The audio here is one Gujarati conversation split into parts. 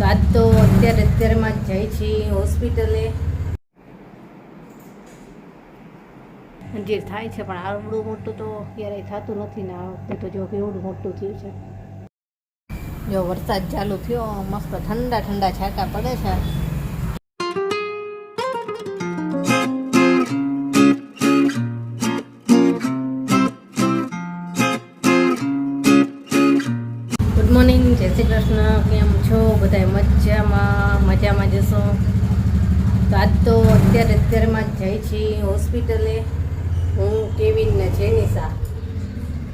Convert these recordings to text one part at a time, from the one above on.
તો આજ તો અત્યારે અત્યારમાં જ જાય છીએ હોસ્પિટલે. જે થાય છે પણ આવડું મોટું તો ક્યારેય થતું નથી ને આ વખતે તો જો કેવડું મોટું થયું છે. જો વરસાદ ચાલુ થયો મસ્ત ઠંડા ઠંડા છાંટા પડે છે. ગુડ જય શ્રી કૃષ્ણ. કેમ છો? બધા મજામાં મજામાં જશો તો આજ તો અત્યારે, અત્યારમાં જ જાય છીએ હોસ્પિટલે. હું કેવિન ને જેનિસા.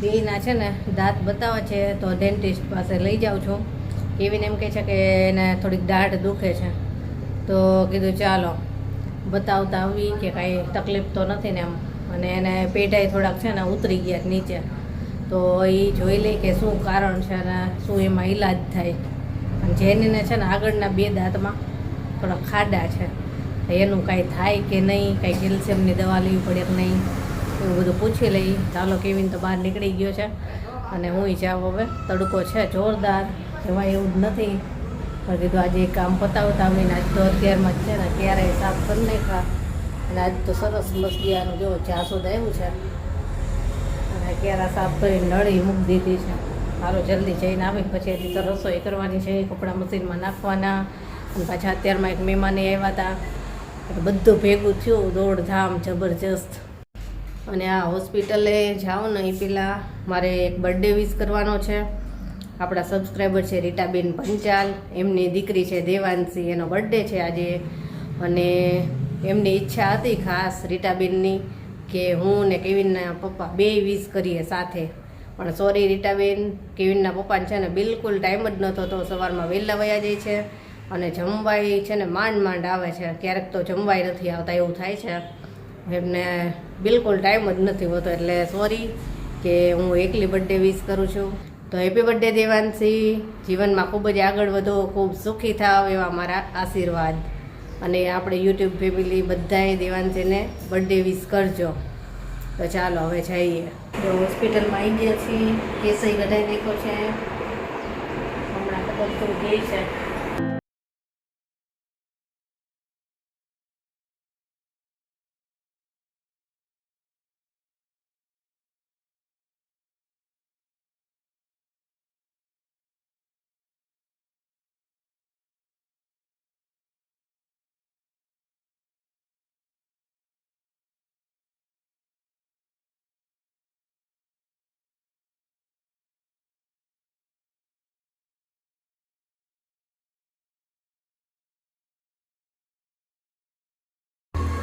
બેના છે ને, દાંત બતાવે છે, તો ડેન્ટિસ્ટ પાસે લઈ જાઉં છું. કેવિન એમ કહે છે કે એને થોડીક દાઢ દુખે છે. તો કીધું, ચાલો, બતાવતા આવી કે કાંઈ તકલીફ તો નથી ને એમ. અને એને પેટાઈ થોડાક છે ને, ઉતરી ગયા નીચે. તો એ જોઈ લે કે શું કારણ છે અને શું એમાં ઈલાજ થાય. અને જેનીને છે ને આગળના બે દાંતમાં થોડા ખાડા છે. એનું કાંઈ થાય કે નહીં, કાંઈ કેલ્શિયમની દવા લેવી પડે કે નહીં, એવું બધું પૂછી લઈ. ચાલો કેવીન તો બહાર નીકળી ગયો છે. અને હું જાઉં હવે. તડકો છે જોરદાર. એમાં એવું જ નથી. પણ કીધું આજે કામ પતાવતા આવીને આજ તો અત્યારમાં જ છે ને ક્યારેય સાફ કરી નાખ્યા. અને આજ તો સરસ મસ્તિયાનું જો જાસૂદ આવ્યું છે. અને ક્યારા સાફ કરીને નળી મૂકી દીધી છે. મારો જલ્દી જઈને આવી પછી હજી તો રસોઈ કરવાની છે, કપડાં મશીનમાં નાખવાના. અને પાછા અત્યારમાં એક મહેમાને આવ્યા હતા. બધું ભેગું થયું, દોડધામ, જબરજસ્ત. અને આ હોસ્પિટલે જાઓ ને એ પહેલાં મારે એક બર્થડે વિશ કરવાનો છે. આપણા સબસ્ક્રાઈબર છે રીટાબેન પંચાલ, એમની દીકરી છે દેવાંશી, એનો બર્થડે છે આજે. અને એમની ઈચ્છા હતી ખાસ રીટાબેનની. કે હું ને કેવિનના પપ્પા બે વીસ કરીએ સાથે. પણ સોરી રીટાબેન, કેવિનના પપ્પાને છે ને બિલકુલ ટાઈમ જ નહોતો તો સવારમાં વહેલા વયા જાય છે અને જમવાય છે ને માંડ માંડ આવે છે. ક્યારેક તો જમવાય નથી આવતા એવું થાય છે. એમને બિલકુલ ટાઈમ જ નથી હોતો એટલે સોરી કે હું એકલી બર્થડે વિશ કરું છું. તો હેપી બર્થડે દેવાંશી. જીવનમાં ખૂબ જ આગળ વધો, ખૂબ સુખી થાવ એવા મારા આશીર્વાદ. અને આપણે યુટ્યુબ ફેમિલી બધાએ દેવાંશીને બર્થડે વિશ કરજો. તો ચાલો, હવે જઈએ. જો હોસ્પિટલમાં આવી ગયા છીએ, કેસઈ કઢાઈ નાખ્યો છે. હમણાં ખબર તો ગઈ છે.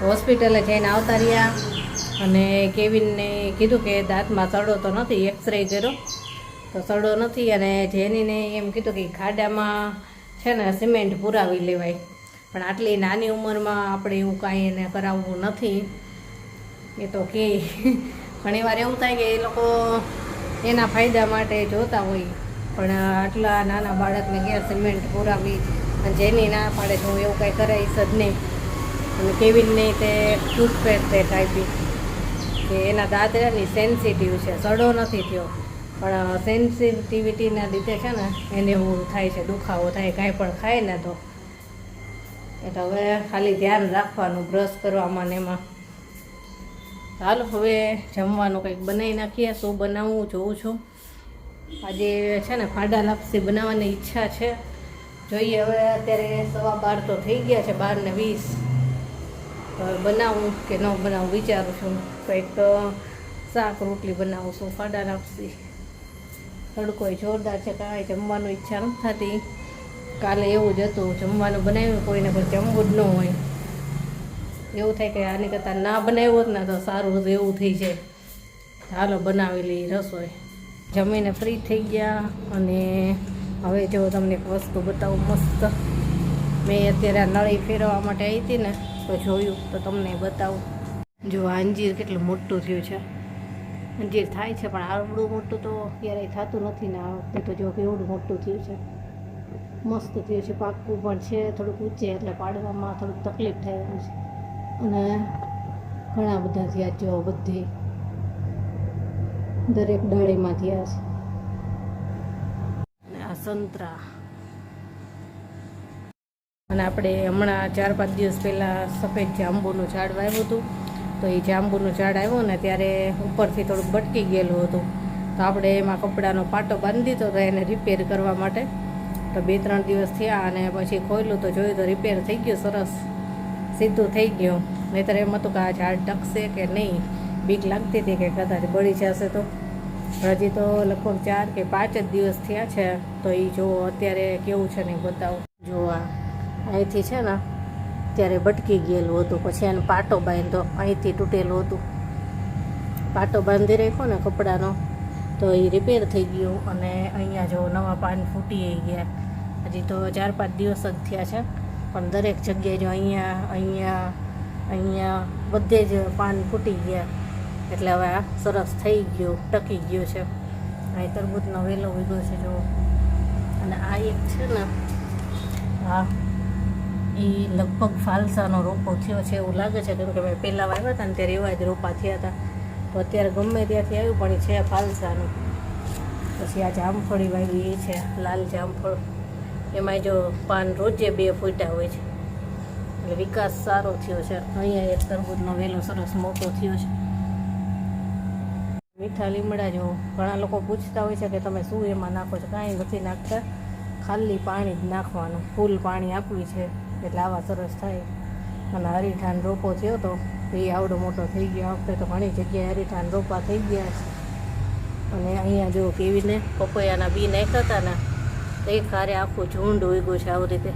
હોસ્પિટલે જઈને આવતા રહ્યા અને કેવિનને કીધું કે દાંતમાં સડો તો નથી, એક્સરે કર્યો. તો સડો નથી અને જેનીને એમ કીધું કે ખાડામાં છે ને સિમેન્ટ પુરાવી લેવાય. પણ આટલી નાની ઉંમરમાં આપણે એવું કાંઈ એને કરાવવું નથી. એ તો કે ઘણીવાર એવું થાય કે એ લોકો એના ફાયદા માટે જોતા હોય. પણ આટલા નાના બાળકને ગયા સિમેન્ટ પુરાવી? અને જેની ના પાડે તો એવું કાંઈ કરાવીશ જ નહીં. અને કેવિનને તે ટૂથપેસ્ટ છે કાપી કે એના દાદરાની સેન્સિટિવ છે. સડો નથી થયો. પણ સેન્સિટિવિટીના લીધે છે ને, એને એવું થાય છે, દુખાવો થાય, કાંઈ પણ ખાય ને તો. એટલે હવે ખાલી ધ્યાન રાખવાનું બ્રશ કરવામાં ને એમાં. ચાલો હવે જમવાનું કંઈક બનાવી નાખીએ, શું બનાવવું જોઉં છું. આજે છે ને, ફાડા લાપસી બનાવવાની ઈચ્છા છે. જોઈએ હવે અત્યારે સવા બાર તો થઈ ગયા છે, બાર ને વીસ. બનાવું કે ન બનાવું વિચારું છું. કંઈક શાક રોટલી બનાવું છું, ફાડા લાપસી તડકો જોરદાર છે કાંઈ જમવાનું ઈચ્છા નથી થતી. કાલે એવું જ હતું, જમવાનું બનાવ્યું કોઈને, પણ જમવું જ ન હોય. એવું થાય કે આની કરતાં ના બનાવ્યું હોત ને તો સારું હતું, એવું થઈ જાય. ચાલો બનાવી લઈએ રસોઈ. જમીને ફ્રી થઈ ગયા અને હવે જો તમને એક વસ્તુ બતાવું મસ્ત. મેં અત્યારે નળી ફેરવવા માટે આવી હતી ને તો જોયું, તો તમને બતાવું. જો અંજીર કેટલું મોટું થયું છે. અંજીર થાય છે, પણ આવડું મોટું તો ક્યારેય થતું નથી ને આ વખતે તો જો કેવડું મોટું થયું છે. મસ્ત થયું છે પાકું પણ છે, થોડુંક ઊંચે એટલે પાડવામાં થોડુંક તકલીફ થઈ એમ છે. અને ઘણા બધા થયા જો બધી. દરેક ડાળીમાં થયા છે. આ સંતરા. અને આપણે હમણાં ચાર પાંચ દિવસ પહેલાં સફેદ જાંબુનું ઝાડ વાવ્યું હતું. તો એ જાંબુનું ઝાડ આવ્યું ને ત્યારે ઉપરથી થોડુંક બટકી ગયેલું હતું. તો આપણે એમાં કપડાનો પાટો બાંધી દીધો એને રિપેર કરવા માટે. તો બે ત્રણ દિવસ થયા અને પછી ખોલ્યું તો જોયું તો રિપેર થઈ ગયું સરસ. સીધું થઈ ગયું. નહીંતર એમ હતું કે આ ઝાડ ટકશે કે નહીં. બીક લાગતી હતી કે કદાચ બળી જશે તો. હજી તો લગભગ ચાર કે પાંચ જ દિવસ થયા છે. તો એ જો અત્યારે કેવું છે ને એ જોવા. અહીંથી છે ને, ત્યારે બટકી ગયેલું હતું. પછી એને પાટો બાંધ્યો અહીંથી તૂટેલું હતું. પાટો બાંધી રાખ્યો ને કપડાનો, તો એ રિપેર થઈ ગયું અને અહીંયા જો નવા પાન ફૂટી ગયા. હજી તો ચાર પાંચ દિવસ જ થયા છે, પણ દરેક જગ્યાએ જો અહીંયા અહીંયા અહીંયા બધે જ પાન ફૂટી ગયા. એટલે હવે આ સરસ થઈ ગયું, ટકી ગયું છે. અહીં તરબૂચનો વેલો ઉગ્યો છે જો અને આ એક છે ને હા એ લગભગ ફાલસાનો રોપો થયો છે એવું લાગે છે. કેમ કે મેં પહેલાં વાવ્યા હતા ને ત્યારે એવા જ રોપા થયા હતા. તો અત્યારે ગમે ત્યાંથી આવ્યું, પણ એ છે ફાલસાનું. પછી આ જામફળી વાવી, એ છે લાલ જામફળ. એમાંય જો પાન રોજે બે ફૂટ્યા હોય છે. એટલે વિકાસ સારો થયો છે. અહીંયા એક તરબૂજનો વેલો સરસ મોટો થયો છે. મીઠા લીમડા જો ઘણા લોકો પૂછતા હોય છે કે તમે શું એમાં નાખો છો? કાંઈ નથી નાખતા. ખાલી પાણી જ નાખવાનું. ફૂલ પાણી આપવી છે. એટલે આવા સરસ થાય. અને હરીઠાન રોપો થયો તો એ આવડો મોટો થઈ ગયો. આ વખતે તો ઘણી જગ્યાએ હરીઠાન રોપા થઈ ગયા છે. અને અહીંયા જો કેવીને પપૈયાના બી નાખ્યા હતા ને, તો એ ખારે આખું ઝુંડ ઉગ્યું છે આવી રીતે.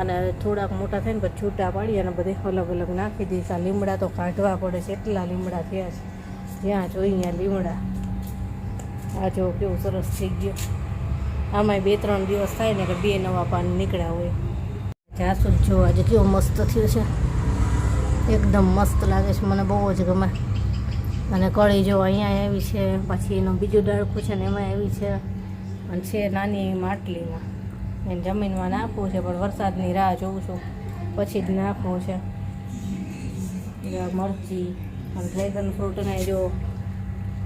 અને થોડાક મોટા થાય ને પછી છૂટા પાડી અને બધે અલગ અલગ નાખી આ લીમડા તો કાઢવા પડે છે, એટલા લીમડા થયા છે. જ્યાં જોઈ ત્યાં લીમડા. આ જો કેવું સરસ થઈ ગયો. આમાંય બે ત્રણ દિવસ થાય ને કે બે નવા પાન નીકળ્યા હોય. જાસૂદ જો આજે કેવો મસ્ત થયો છે. એકદમ મસ્ત લાગે છે. મને બહુ જ ગમે. અને કળી જો અહીંયા આવી છે, પછી એનું બીજું ડાળખું છે ને એમાં આવી છે. અને છે નાની એવી માટલીમાં. એને જમીનમાં નાખવું છે, પણ વરસાદની રાહ જોઉં છું. પછી જ નાખવું છે. મરચી અને ડ્રેગન ફ્રૂટને જો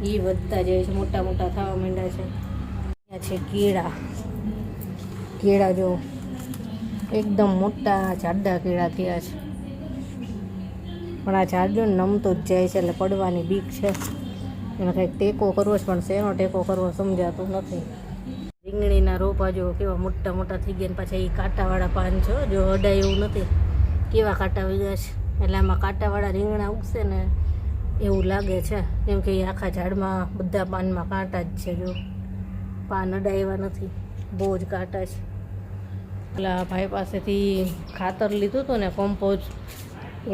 એ વધતા જાય છે મોટા મોટા થવા માંડ્યા છે. છે કેળા. કેળા જો એકદમ મોટા જાડા કેળા થયા છે. પણ આ ઝાડ જો નમતું જ જાય છે એટલે પડવાની બીક છે. એનો કંઈક ટેકો કરવો છે, પણ શેનો ટેકો કરવો સમજાતું નથી. રીંગણીના રોપા જો કેવા મોટા મોટા થઈ ગયા પાછા એ કાંટાવાળા પાન છે જો અડાય એવું નથી. કેવા કાંટા વળ્યા છે? એટલે આમાં કાંટાવાળા રીંગણા ઉગશે ને એવું લાગે છે. કેમ કે આખા ઝાડમાં બધા પાનમાં કાંટા જ છે જો. પાન અડાયવા નથી. બહુ જ કાંટા છે. પેલા ભાઈ પાસેથી ખાતર લીધું હતું ને કમ્પોઝ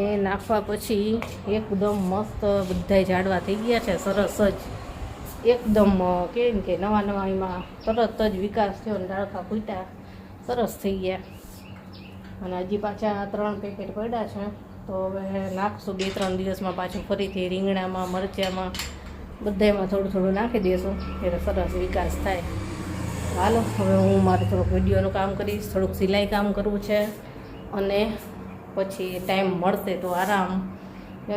એ નાખવા પછી એકદમ મસ્ત બધાય ઝાડવા થઈ ગયા છે, સરસ જ. એકદમ કેમ કે નવા નવા એમાં તરત જ વિકાસ થયો ને ડાળખા ફૂટ્યા. સરસ થઈ ગયા. અને હજી પાછા ત્રણ પેકેટ પડ્યા છે, તો હવે નાખશું બે ત્રણ દિવસમાં પાછું ફરીથી રીંગણામાં, મરચામાં બધામાં થોડું થોડું નાખી દઈશું એટલે સરસ વિકાસ થાય. હાલો, હવે હું મારું થોડુંક વિડીયોનું કામ કરીશ, થોડુંક સિલાઈ કામ કરવું છે અને પછી ટાઈમ મળશે તો આરામ.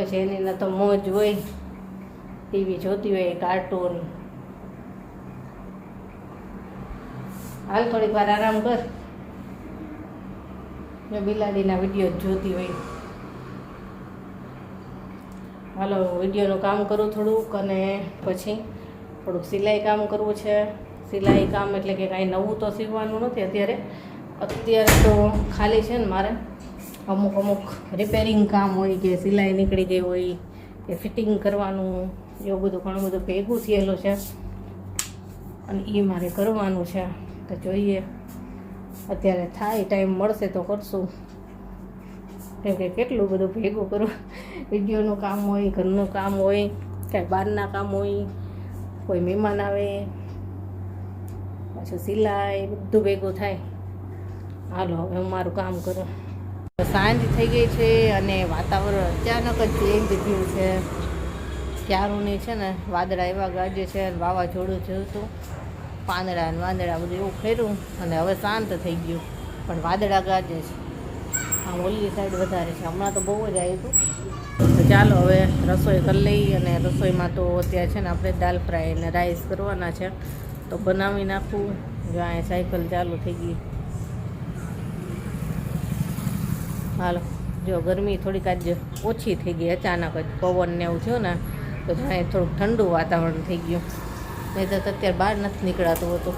છે એની અંદર તો મોજ હોય, ટીવી જોતી હોય, કાર્ટૂન. હાલ થોડીક વાર આરામ કર. જો બિલાડીના વીડિયો જોતી હોય. હાલો, વિડીયોનું કામ કરું થોડુંક અને પછી થોડુંક સિલાઈ કામ કરવું છે. સિલાઈ કામ એટલે કે કાંઈ નવું તો સીવવાનું નથી અત્યારે. અત્યારે તો ખાલી છે ને મારે અમુક અમુક રિપેરિંગ કામ હોય કે સિલાઈ નીકળી ગઈ હોય કે ફિટિંગ કરવાનું, એવું બધું ઘણું બધું ભેગું થયેલું છે. અને એ મારે કરવાનું છે. તો જોઈએ, અત્યારે થાય ટાઈમ મળશે તો કરશું. કેમ કે કેટલું બધું ભેગું કરું. વિડીયોનું કામ હોય, ઘરનું કામ હોય, કાંઈ બહારના કામ હોય, કોઈ મહેમાન આવે પાછું સિલાઈ, બધું ભેગું થાય. હાલો, હવે હું મારું કામ કરું. સાંજ થઈ ગઈ છે અને વાતાવરણ અચાનક જ ચેન્જ થયું છે. ક્યારુંની છે ને, વાદળા એવા ગાજે છે અને વાવાઝોડું થયું હતું. પાંદડા અને વાંદડા બધું એવું ખેર્યું અને હવે શાંત થઈ ગયું. પણ વાદળા ગાજે છે. આ ઓલી સાઈડ વધારે છે. હમણાં તો બહુ જ આવ્યું હતું. તો ચાલો હવે રસોઈ કરી લઈ અને રસોઈમાં તો અત્યારે છે ને આપણે દાલ ફ્રાય અને રાઈસ કરવાના છે. તો બનાવી નાખું. જો આ સાયકલ ચાલુ થઈ ગઈ. હાલો જો ગરમી થોડીક આજ ઓછી થઈ ગઈ અચાનક જ પવન ને એવું થયું ને તો જાણે થોડુંક ઠંડુ વાતાવરણ થઈ ગયું. નહીં તો અત્યારે બહાર નથી નીકળાતું હતું.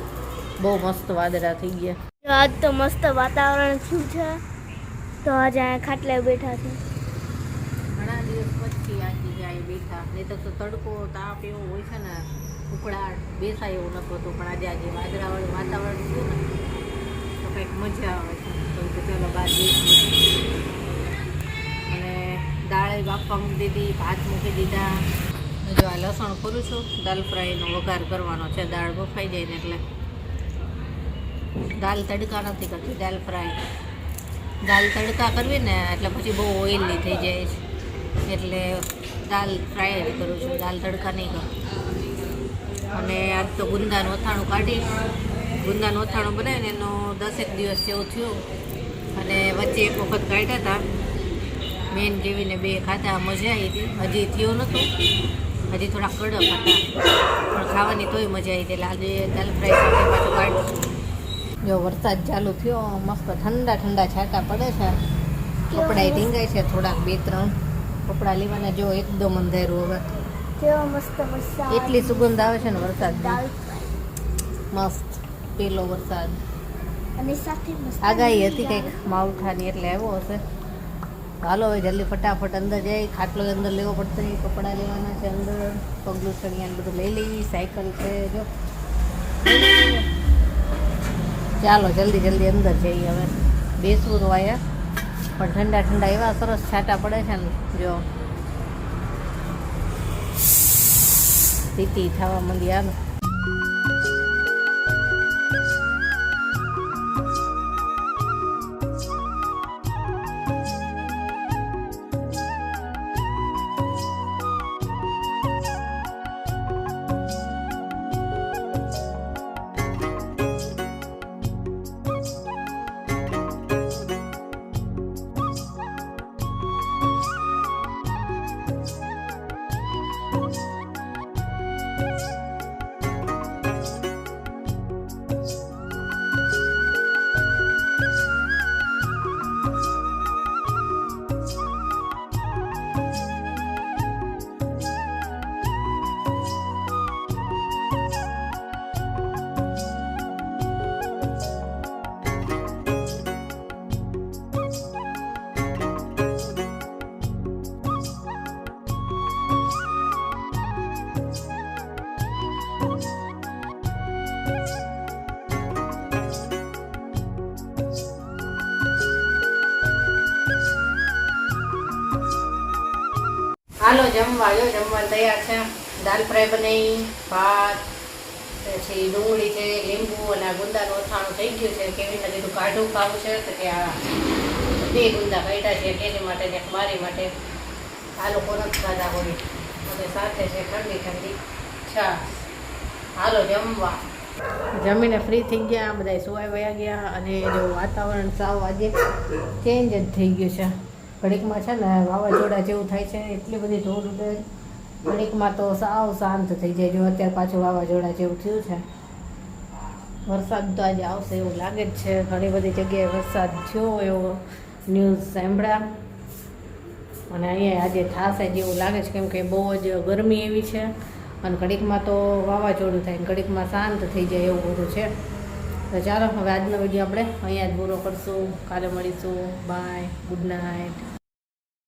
બહુ મસ્ત વાદળા થઈ ગયા. આજ તો મસ્ત વાતાવરણ થયું છે. તો આજે અહીંયા ખાટલે બેઠા છે. ઘણા દિવસ પછી આજે બેઠા. નહીં તો તડકો તાપ એવો હોય છે ને ઉકળાટ બેસાય એવું નથી હતું, પણ આજે આજે વાદળાવાળું વાતાવરણ થયું ને, તો કંઈક મજા આવે છે. તો ચાલો બહાર અને દાળ બાફવા મૂકી દીધી, ભાત મૂકી દીધા. જો આ લસણ કરું છું, દાલ ફ્રાયનો વઘાર કરવાનો છે, દાળ બફાઈ જાય ને એટલે. દાલ તડકા નથી કરતી, દાલ ફ્રાય. દાલ તડકા કરવી ને એટલે પછી બહુ ઓઇલી થઈ જાય છે. એટલે દાલ ફ્રાય કરું છું, દાલ તડકા નહીં કરું. અને આજ તો ગુંદાનું અથાણું કાઢી, ગુંદાનું અથાણું બનાવીને એનો દસેક દિવસ જેવું થયું. અને વચ્ચે એક વખત કાઢ્યા હતા મેન જેવીને બે ખાધા, મજા આવી હતી. હજી થયું નહોતું હજી થોડા કડક હતા. પણ ખાવાની તોય મજા આવી હતી. એટલે આજે દાલ ફ્રાય સાથે પાછું કાઢું જો વરસાદ ચાલુ થયો, મસ્ત ઠંડા ઠંડા છાંટા પડે છે. કપડાય ઢીંગાય છે થોડાક, બે ત્રણ. કપડાં લેવાના જો એકદમ અંધારું હવે. કેવો મસ્ત મસ્ત એટલી સુગંધ આવે છે ને વરસાદ મસ્ત પેલો વરસાદ. અને સાથે આગાહી હતી કંઈક માવઠાની એટલે આવ્યો હશે. હાલો હવે જલ્દી ફટાફટ અંદર જઈ ખાટલો અંદર લેવો પડશે કપડાં લેવાના છે અંદર. પગલું ચણિયા બધું લઈ લઈ સાયકલ છે જો. ચાલો જલ્દી જલ્દી અંદર જઈએ હવે. બેસવું તો આયા પણ ઠંડા ઠંડા એવા સરસ છાંટા પડે છે ને જો. સ્થિતિ થવા માંડી આવે હાલો જમવા, જો જમવા તૈયાર છે. દાલ ફ્રાય બનાવી, ભાત, પછી ડુંગળી છે, લીંબુ અને આ ગુંદાનું અથાણું થઈ ગયું છે. કેવી રીતે કીધું કાઢું ખાવું છે તો કે આ બે ગુંદા કાઢ્યા છે. તેની માટે ને મારી માટે. આ લોકો નથી ખાધા હોય અને સાથે છે ઠંડી ઠંડી. છાશ હાલો જમવા. જમીને ફ્રી થઈ ગયા બધા સુવાઈ વયા ગયા અને જો વાતાવરણ સાવ આજે ચેન્જ જ થઈ ગયું છે. ઘડીકમાં છે ને વાવાઝોડા જેવું થાય છે, એટલી બધી ધૂળ ઉડે. ઘડીકમાં તો સાવ શાંત થઈ જાય, જો અત્યારે પાછું વાવાઝોડા જેવું થયું છે. વરસાદ તો આજે આવશે એવું લાગે જ છે. ઘણી બધી જગ્યાએ વરસાદ થયો એવો ન્યૂઝ સાંભળ્યા. અને અહીંયા આજે થશે જેવું લાગે છે, કેમ કે બહુ જ ગરમી એવી છે. અને ઘડીકમાં તો વાવાઝોડું થાય ઘડીકમાં શાંત થઈ જાય એવું બધું છે. તો ચાલો, હવે આજનો વીડિયો આપણે અહીંયા જ પૂરો કરશું. કાલે મળીશું. Bye good night